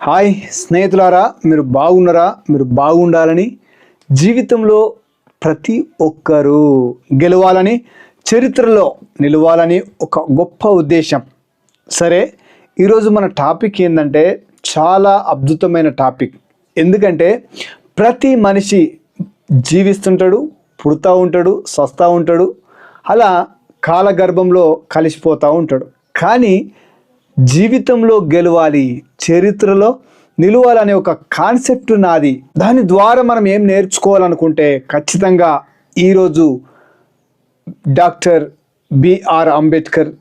Hi స్నేహితులారా మీరు బాగున్నారా? మీరు బాగుండాలని జీవితంలో ప్రతి ఒక్కరూ గెలవాలని చరిత్రలో నిలవాలని ఒక గొప్ప ఉద్దేశం. సరే ఈరోజు మన టాపిక్ ఏంటంటే చాలా అద్భుతమైన టాపిక్. ఎందుకంటే ప్రతి మనిషి జీవిస్తుంటాడు పుడతా ఉంటాడు సస్తా ఉంటాడు అలా కాలగర్భంలో కలిసిపోతూ ఉంటాడు. కానీ జీవితంలో గెలవాలి చరిత్రలో నిలవాలనే ఒక కాన్సెప్ట్ నాది. దాని ద్వారా మనం ఏం నేర్చుకోవాలనుకుంటే ఖచ్చితంగా ఈరోజు డాక్టర్ బిఆర్ అంబేద్కర్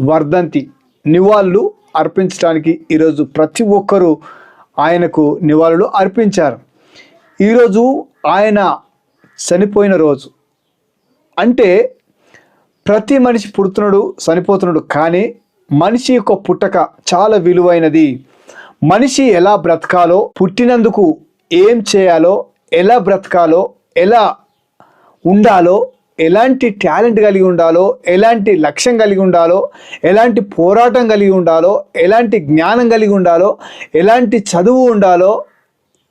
వర్ధంతి నివాళులు అర్పించడానికి ఈరోజు ప్రతి ఒక్కరూ ఆయనకు నివాళులు అర్పించారు. ఈరోజు ఆయన చనిపోయిన రోజు. అంటే ప్రతి మనిషి పుడుతున్నాడు చనిపోతున్నాడు కానీ మనిషి యొక్క పుట్టక చాలా విలువైనది. మనిషి ఎలా బ్రతకాలో పుట్టినందుకు ఏం చేయాలో ఎలా బ్రతకాలో ఎలా ఉండాలో ఎలాంటి టాలెంట్ కలిగి ఉండాలో ఎలాంటి లక్ష్యం కలిగి ఉండాలో ఎలాంటి పోరాటం కలిగి ఉండాలో ఎలాంటి జ్ఞానం కలిగి ఉండాలో ఎలాంటి చదువు ఉండాలో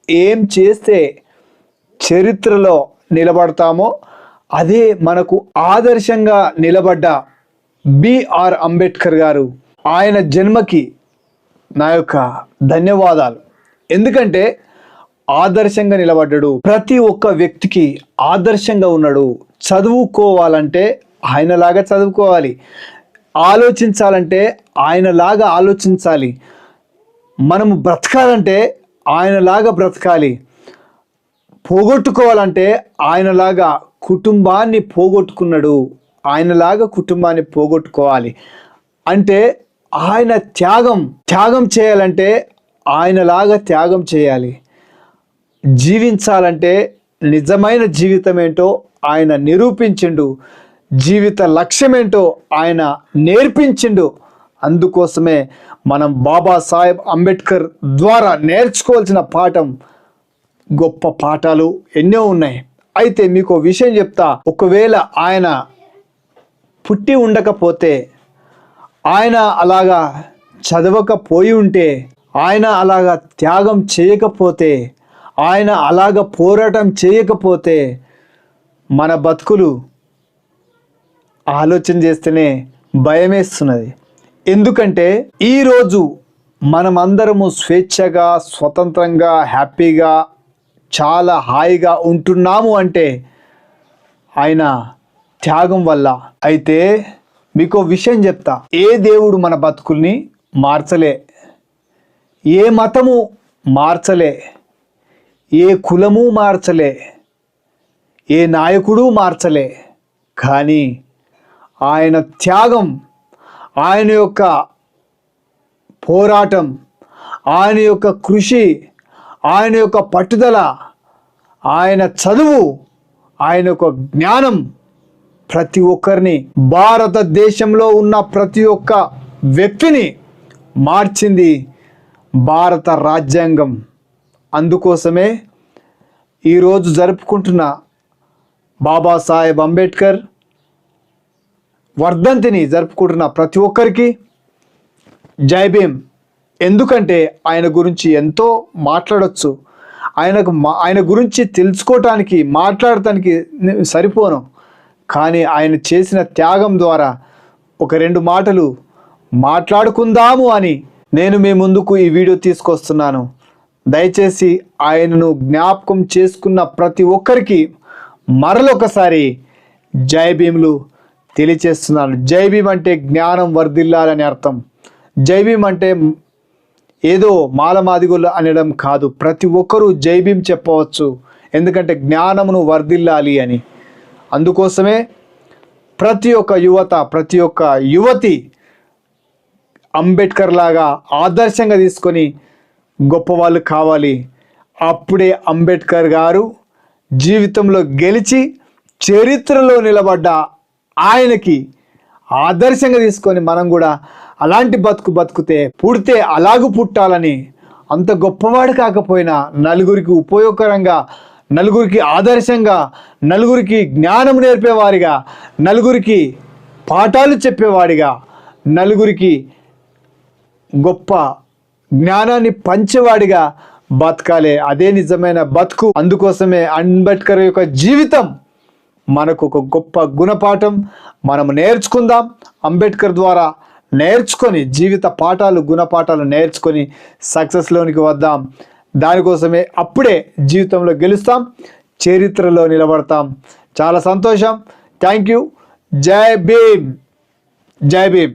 ఏం చేస్తే చరిత్రలో నిలబడతామో అదే మనకు ఆదర్శంగా నిలబడ్డ బిఆర్ అంబేద్కర్ గారు. ఆయన జన్మకి నా యొక్క ధన్యవాదాలు. ఎందుకంటే ఆదర్శంగా నిలబడ్డాడు. ప్రతి ఒక్క వ్యక్తికి ఆదర్శంగా ఉన్నాడు. చదువుకోవాలంటే ఆయనలాగా చదువుకోవాలి. ఆలోచించాలంటే ఆయనలాగా ఆలోచించాలి. మనము బ్రతకాలంటే ఆయనలాగా బ్రతకాలి. పోగొట్టుకోవాలంటే ఆయనలాగా కుటుంబాన్ని పోగొట్టుకున్నాడు. ఆయనలాగా కుటుంబాన్ని పోగొట్టుకోవాలి. అంటే ఆయన త్యాగం త్యాగం చేయాలంటే ఆయనలాగా త్యాగం చేయాలి. జీవించాలంటే నిజమైన జీవితం ఏంటో ఆయన నిరూపించిండు. జీవిత లక్ష్యమేంటో ఆయన నేర్పించిండు. అందుకోసమే మనం బాబాసాహెబ్ అంబేద్కర్ ద్వారా నేర్చుకోవాల్సిన పాఠం గొప్ప పాఠాలు ఎన్నో ఉన్నాయి. అయితే మీకు విషయం చెప్తా. ఒకవేళ ఆయన పుట్టి ఉండకపోతే ఆయన అలాగా చదవకపోయి ఉంటే ఆయన అలాగా త్యాగం చేయకపోతే ఆయన అలాగ పోరాటం చేయకపోతే మన బతుకులు ఆలోచన చేస్తేనే భయమేస్తున్నది. ఎందుకంటే ఈరోజు మనమందరము స్వేచ్ఛగా స్వతంత్రంగా హ్యాపీగా చాలా హాయిగా ఉంటున్నాము అంటే ఆయన త్యాగం వల్ల. అయితే మీకు విషయం చెప్తా. ఏ దేవుడు మన బతుకుల్ని మార్చలే? ఏ మతము మార్చలే? ఏ కులము మార్చలే? ఏ నాయకుడు మార్చలే? కానీ ఆయన త్యాగం ఆయన యొక్క పోరాటం ఆయన యొక్క కృషి ఆయన యొక్క పట్టుదల ఆయన చదువు ఆయన యొక్క జ్ఞానం ప్రతి ఒక్కరిని భారతదేశంలో ఉన్న ప్రతి ఒక్క వ్యక్తిని మార్చింది భారత రాజ్యాంగం. అందుకోసమే ఈరోజు జరుపుకుంటున్న బాబాసాహెబ్ అంబేద్కర్ వర్ధంతిని జరుపుకుంటున్న ప్రతి ఒక్కరికి జై భీమ్. ఎందుకంటే ఆయన గురించి ఎంతో మాట్లాడచ్చు. ఆయనకు మా ఆయన గురించి తెలుసుకోవటానికి మాట్లాడటానికి సరిపోను. కానీ ఆయన చేసిన త్యాగం ద్వారా ఒక రెండు మాటలు మాట్లాడుకుందాము అని నేను మీ ముందుకు ఈ వీడియో తీసుకొస్తున్నాను. దయచేసి ఆయనను జ్ఞాపకం చేసుకున్న ప్రతి ఒక్కరికి మరలొకసారి జై భీములు తెలియచేస్తున్నాను. జై భీమ్ అంటే జ్ఞానం వర్ధిల్లాలని అర్థం. జై భీమ్ అంటే ఏదో మాలమాదిగులు అనడం కాదు. ప్రతి ఒక్కరూ జై భీమ్ చెప్పవచ్చు. ఎందుకంటే జ్ఞానమును వర్ధిల్లాలి అని. అందుకోసమే ప్రతి ఒక్క యువత ప్రతి ఒక్క యువతి అంబేద్కర్ లాగా ఆదర్శంగా తీసుకొని గొప్పవాళ్ళు కావాలి. అప్పుడే అంబేద్కర్ గారు జీవితంలో గెలిచి చరిత్రలో నిలబడ్డ ఆయనకి ఆదర్శంగా తీసుకొని మనం కూడా అలాంటి బతుకు బతుకుతే పుడితే అలాగూ పుట్టాలని అంత గొప్పవాడు కాకపోయినా నలుగురికి ఉపయోగకరంగా నలుగురికి ఆదర్శంగా నలుగురికి జ్ఞానం నేర్పేవారిగా నలుగురికి పాఠాలు చెప్పేవాడిగా నలుగురికి గొప్ప జ్ఞానాన్ని పంచేవాడిగా బతకాలే. అదే నిజమైన బతుకు. అందుకోసమే అంబేద్కర్ యొక్క జీవితం మనకు ఒక గొప్ప గుణపాఠం. మనం నేర్చుకుందాం. అంబేద్కర్ ద్వారా నేర్చుకొని జీవిత పాఠాలు గుణపాఠాలు నేర్చుకొని సక్సెస్లోనికి వద్దాం. దానికోసమే అప్పుడే జీవితంలో గెలుస్తాం చరిత్రలో నిలబడతాం. చాలా సంతోషం. థ్యాంక్ యూ జై భీమ్. జై భీమ్.